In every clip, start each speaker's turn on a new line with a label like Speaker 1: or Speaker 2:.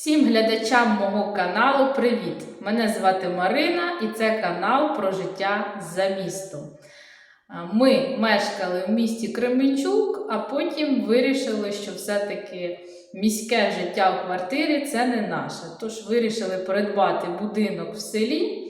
Speaker 1: Всім глядачам мого каналу привіт! Мене звати Марина і це канал про життя за містом. Ми мешкали в місті Кременчук, а потім вирішили, що все-таки міське життя в квартирі це не наше. Тож вирішили придбати будинок в селі.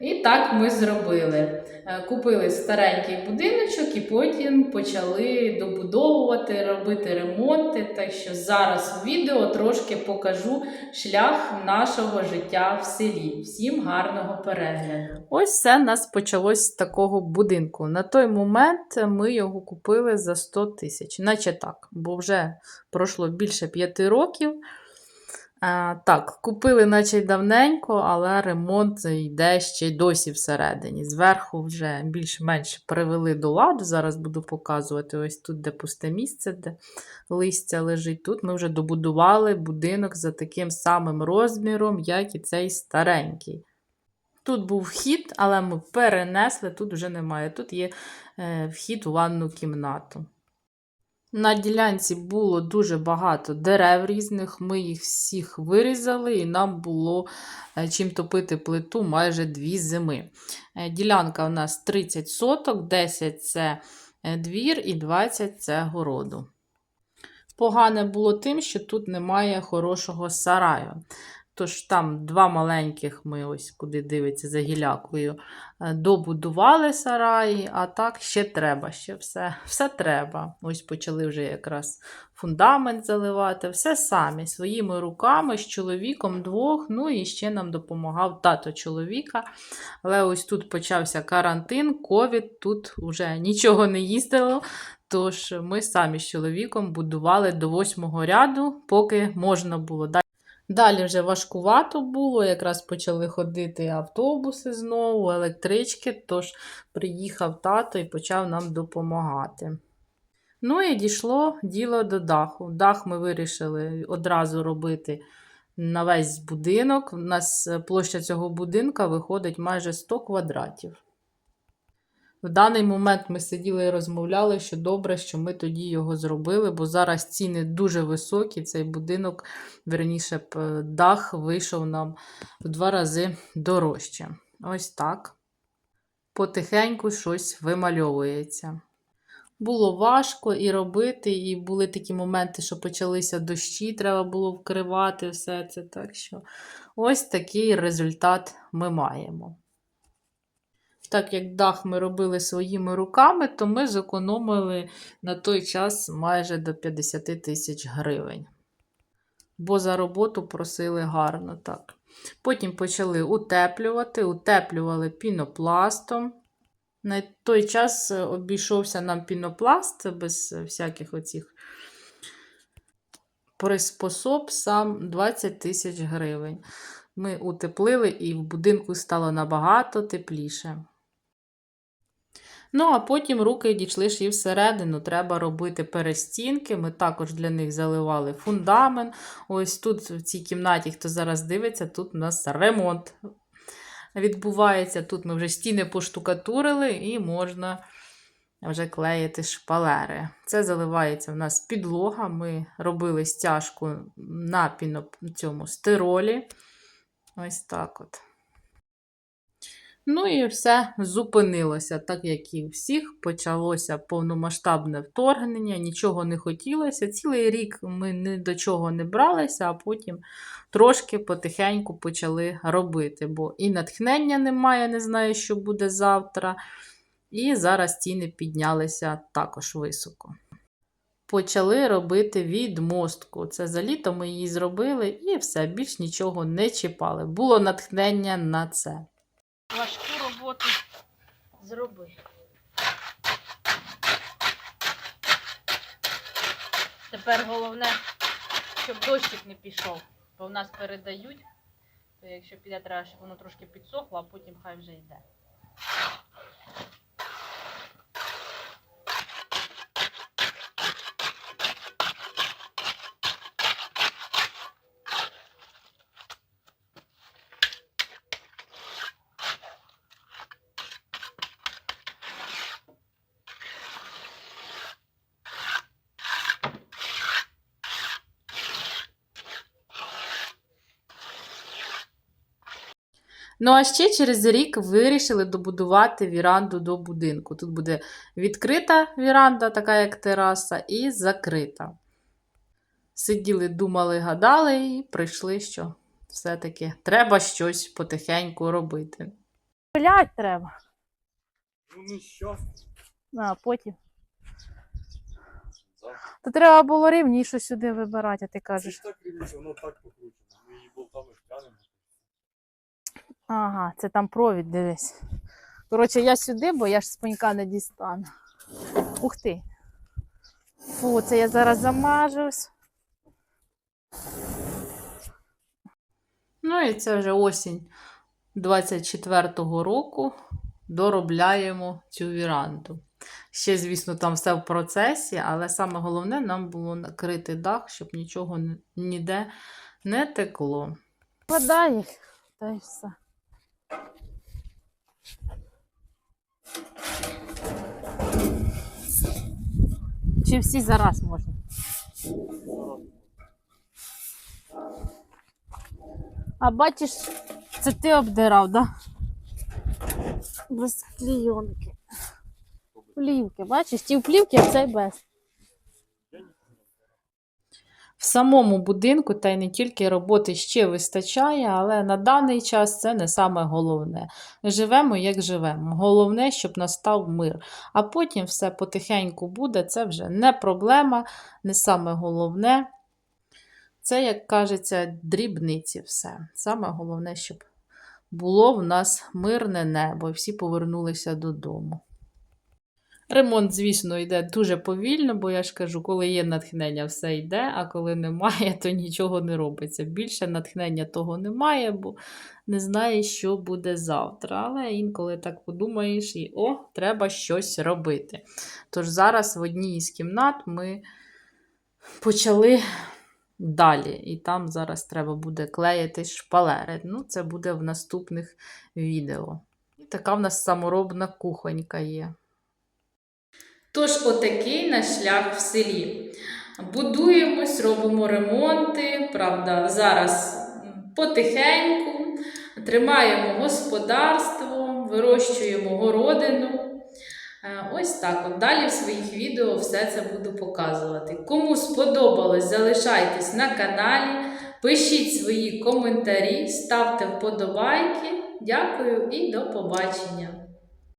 Speaker 1: І так ми зробили. Е, Купили старенький будиночок і потім почали добудовувати, робити ремонти. Так що зараз у відео трошки покажу шлях нашого життя в селі. Всім гарного перегляду. Ось все нас почалось з такого будинку. На той момент ми його купили за 100 тисяч, наче так, бо вже пройшло більше 5 років. Так, купили наче давненько, але ремонт йде ще й досі всередині. Зверху вже більш-менш привели до ладу. Зараз буду показувати ось тут, де пусте місце, де листя лежить. Тут ми вже добудували будинок за таким самим розміром, як і цей старенький. Тут був вхід, але ми перенесли, тут вже немає. Тут є е, вхід у ванну кімнату. На ділянці було дуже багато дерев різних, ми їх всіх вирізали, і нам було е, чим топити плиту майже дві зими. Е, Ділянка у нас 30 соток, 10 це е, двір і 20 це городу. Погане було тим, що тут немає хорошого сараю. Тож там два маленьких ми ось куди дивиться за гілякою, е, добудували сараї, а так ще треба, ще все, все треба. Ось почали вже якраз фундамент заливати, все самі, своїми руками, з чоловіком двох. Ну і ще нам допомагав тато чоловіка. Але ось тут почався карантин, ковід, тут вже нічого не їздило. Тож ми самі з чоловіком будували до восьмого ряду, поки можна було. Далі вже важкувато було, якраз почали ходити автобуси знову, електрички, тож приїхав тато і почав нам допомагати. Ну і дійшло діло до даху. Дах ми вирішили одразу робити на весь будинок. У нас площа цього будинка виходить майже 100 квадратів. В даний момент ми сиділи і розмовляли, що добре, що ми тоді його зробили, бо зараз ціни дуже високі. Цей будинок, верніше е, дах вийшов нам в два рази дорожче. Ось так. Потихеньку щось вимальовується. Було важко і робити, і були такі моменти, що почалися дощі, треба було вкривати все це. Так що ось такий результат ми маємо. Так як дах ми робили своїми руками, то ми зекономили на той час майже до 50 тисяч гривень. Бо за роботу просили гарно так. Потім почали утеплювати, утеплювали пінопластом. На той час е, обійшовся нам пінопласт без всяких оцих приспособ сам 20 тисяч гривень. Ми утеплили і в будинку стало набагато тепліше. Ну, а потім руки дійшли ж і всередину. Треба робити перестінки. Ми також для них заливали фундамент. Ось тут, в цій кімнаті, хто зараз дивиться, тут у нас ремонт відбувається. Тут ми вже стіни поштукатурили і можна вже клеїти шпалери. Це заливається в нас підлога. Ми робили стяжку на піно, цьому стиролі. Ось так от. Ну і все зупинилося, так як і всіх, почалося повномасштабне вторгнення, нічого не хотілося. Цілий рік ми ні до чого не бралися, а потім трошки потихеньку почали робити, бо і натхнення немає, не знаю, що буде завтра. І зараз ціни піднялися також високо. Почали робити відмостку. Це за літо ми її зробили і все, більш нічого не чіпали. Було натхнення на це важку роботу зробив. Тепер головне, щоб дощик не пішов, бо в нас передають, то якщо піде, треба, щоб воно трошки підсохло, а потім хай вже йде. Ну а ще через рік вирішили добудувати віранду до будинку. Тут буде відкрита віранда, така як тераса, і закрита. Сиділи, думали, гадали і прийшли, що все-таки треба щось потихеньку робити.
Speaker 2: Пилять треба.
Speaker 3: Ну, не що.
Speaker 2: А потім. То треба було рівніше сюди вибирати, а ти
Speaker 3: Це
Speaker 2: кажеш.
Speaker 3: ж так рівніше, воно так покручено. Ми її болтами втягнемо.
Speaker 2: Ага, це там провід, дивись. Коротше, я сюди, бо я ж з пенька не дістану. Ух ти. Фу, це я зараз замажусь.
Speaker 1: Ну і це вже осінь 24-го року доробляємо цю віранду. Ще, звісно, там все в процесі, але саме головне нам було накрити дах, щоб нічого ніде не текло.
Speaker 2: Їх, та й все. Чи всі зараз можна? А бачиш, це ти обдирав, да? Без клійонки. Плівки, бачиш, ті плівки, а цей без.
Speaker 1: В самому будинку та й не тільки роботи ще вистачає, але на даний час це не саме головне. Живемо, як живемо. Головне, щоб настав мир. А потім все потихеньку буде, це вже не проблема, не саме головне. Це, як кажеться, дрібниці все. Саме головне, щоб було в нас мирне небо і всі повернулися додому. Ремонт, звісно, йде дуже повільно, бо я ж кажу, коли є натхнення, все йде, а коли немає, то нічого не робиться. Більше натхнення того немає, бо не знаєш, що буде завтра. Але інколи так подумаєш і о, треба щось робити. Тож зараз в одній із кімнат ми почали далі. І там зараз треба буде клеїти шпалери. Ну, це буде в наступних відео. І така в нас саморобна кухонька є. Тож, отакий наш шлях в селі. Будуємось, робимо ремонти, правда, зараз потихеньку, тримаємо господарство, вирощуємо городину. Е, Ось так. От далі в своїх відео все це буду показувати. Кому сподобалось, залишайтесь на каналі, пишіть свої коментарі, ставте вподобайки. Дякую і до побачення!